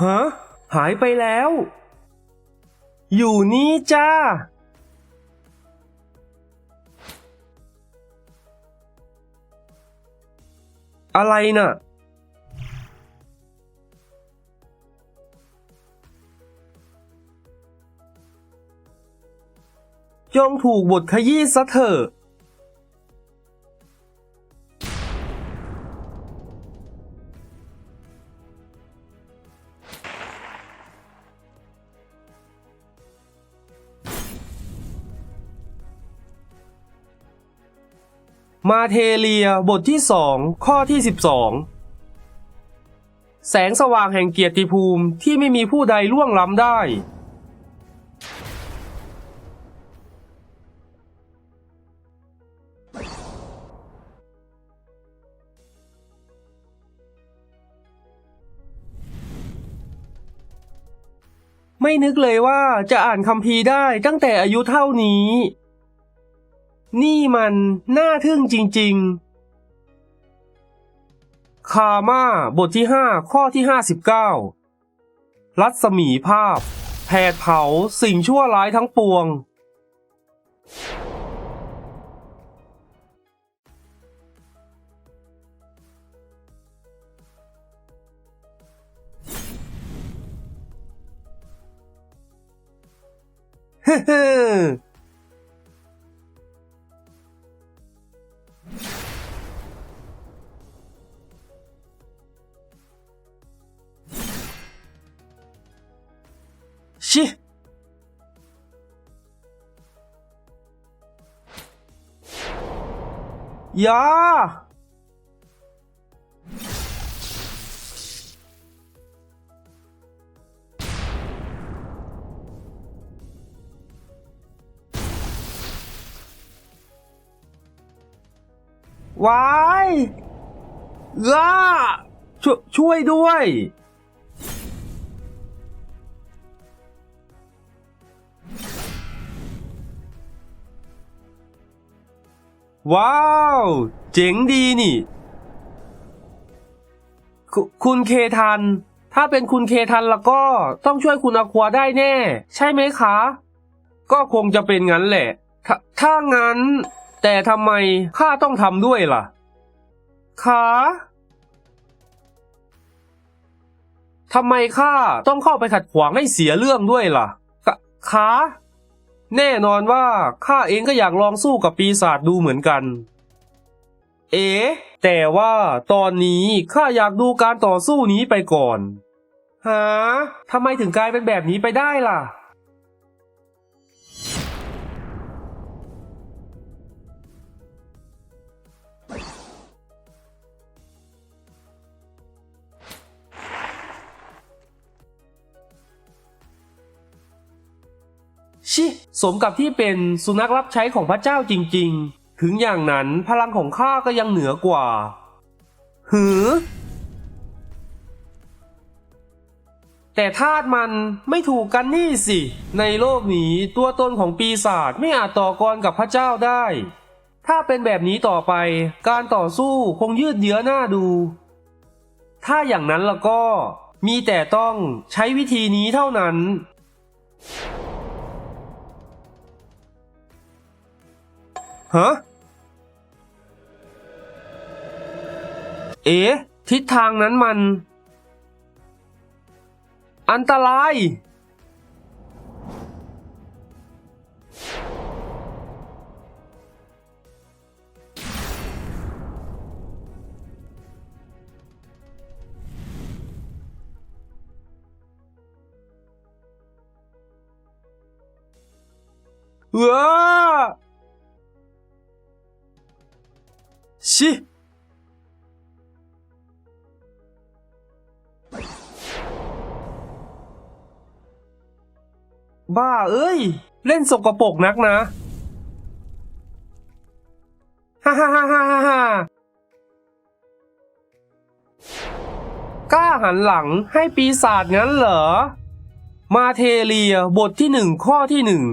ฮะหายไปแล้ว อยู่นี่จ้า อะไรน่ะ จงถูกบทขยี้ซะเถอะ มาเทเลียบทที่สองข้อที่สิบสองแสงสว่างแห่งเกียรติภูมิที่ไม่มีผู้ใดล่วงล้ำได้ ไม่นึกเลยว่าจะอ่านคัมภีได้ตั้งแต่อายุเท่านี้ นี่มันน่าทึ่งจริง ๆ คามาบทที่ 5 ข้อที่ 59 รัศมีภาพ แผดเผาสิ่งชั่วร้ายทั้งปวง เฮ้ ชิยาวายยาช่วยช่วยด้วย ว้าว เจ๋งดีนี่คุคุณเคทัน ถ้าเป็นคุณเคทันแล้วก็ต้องช่วยคุณอควาได้แน่ ใช่ไหมคะ ก็คงจะเป็นงั้นแหละถถ้างั้น แต่ทำไมข้าต้องทำด้วยล่ะคะทำไมข้าต้องเข้าไปขัดขวางให้เสียเรื่องด้วยล่ะกะคะ แน่นอนว่าข้าเองก็อยากลองสู้กับปีศาจดูเหมือนกัน เอ๋แต่ว่าตอนนี้ข้าอยากดูการต่อสู้นี้ไปก่อนฮะทำไมถึงกลายเป็นแบบนี้ไปได้ล่ะ ชิสมกับที่เป็นสุนัขรับใช้ของพระเจ้าจริงๆ ถึงอย่างนั้นพลังของข้าก็ยังเหนือกว่า หือ แต่ธาตุมันไม่ถูกกันนี่สิ ในโลกนี้ตัวตนของปีศาจไม่อาจต่อกรกับพระเจ้าได้ ถ้าเป็นแบบนี้ต่อไป การต่อสู้คงยืดเยื้อหน้าดู ถ้าอย่างนั้นแล้วก็มีแต่ต้องใช้วิธีนี้เท่านั้น ฮะ เอ๋ทิศทางนั้นมัน อันตรายว้า ชิ บ้าเอ้ย เล่นสกปรกนักนะฮ่าฮ่าฮ่าฮ่าฮ่าฮ่ากล้าหันหลังให้ปีศาจงั้นเหรอ มาเทเลียบทที่หนึ่งข้อที่หนึ่ง